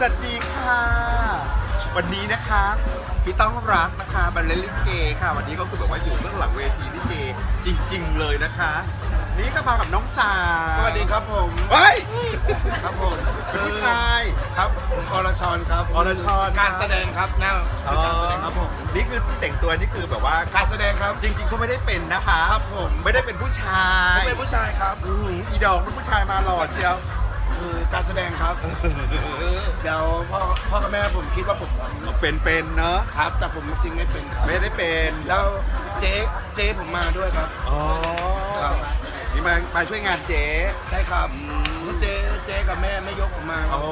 สวัสดีค่ะ วันนี้นะคะพี่ต้องรักนะคะบัลเลนลิเกค่ะ วันนี้ก็คือแบบว่าอยู่เบื้องหลังเวทีลิเกจริง ๆ เลยนะคะ นี่ก็มากับน้องสาวสวัสดีครับผมเฮ้ยครับผมเป็นผู้ชายครับผมอรชรครับอรชรการแสดงครับหน้าอ๋อการแสดงครับผมนี่คือที่แต่งตัวนี่คือแบบว่าการแสดงครับจริงๆเขาไม่ได้เป็นนะคะครับผมไม่ได้เป็นผู้ชาผมยเป็นผู้ชายครับอื้อหืออีดอกเป็นผู้ชายมาหล่อเชียว คือการแสดงครับ เดี๋ยวพ่อพ่อกับแม่ผมคิดว่าผมเป็นเป็นๆเนอะครับ แต่ผมจริงไม่เป็นครับ ไม่ได้เป็นแล้วเจ๊เจ๊ผมมาด้วยครับ อ๋อครับนี่มามาช่วยงานเจ๊ใช่ครับเจ๊เจ๊กับแม่ไม่ยกผมมาครัอ๋บ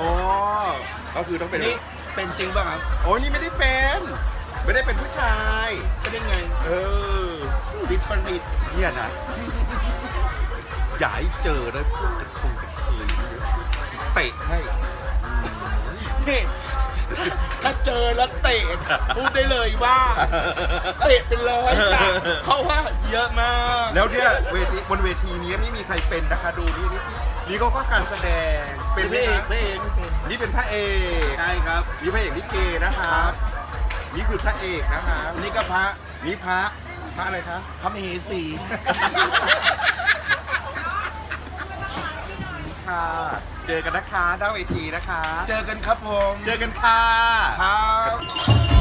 อก็คือต้องเป็นนี่เป็นจริงป่ะครับโอ้นี่ไม่ได้เป็น ไม่ได้เป็นผู้ชายเป็นยังไง เออวิปริตเนี่ยนะอย่าให้เจอเลยพวกกระทงกระเทยเตะ ให้นี่ถ้าถ้าเจอแล้วเตะพูดได้เลยว่าเตะเป็นร้อยจ้ะเพราะว่าเยอะมากแล้วเนี่ยเวทีบนเวทีนี้ไม่มีใครเป็นนะคะดูนี่นี่นี่ก็ก็การแสดงเป็เป็นนไหมพระเอกคะพระเอกไม่เป็นนี่เป็นพระเอกใช่ครับนี่พระเอกลิเกนะคะครับ นี่คือพระเอกนะคะอันนี้ก็พระนี่พระพระอะไรคะพระมเหสีค่ะ เจอกันนะคะด้านเวทีนะคะ เจอกันครับผม เจอกันค่ะครับ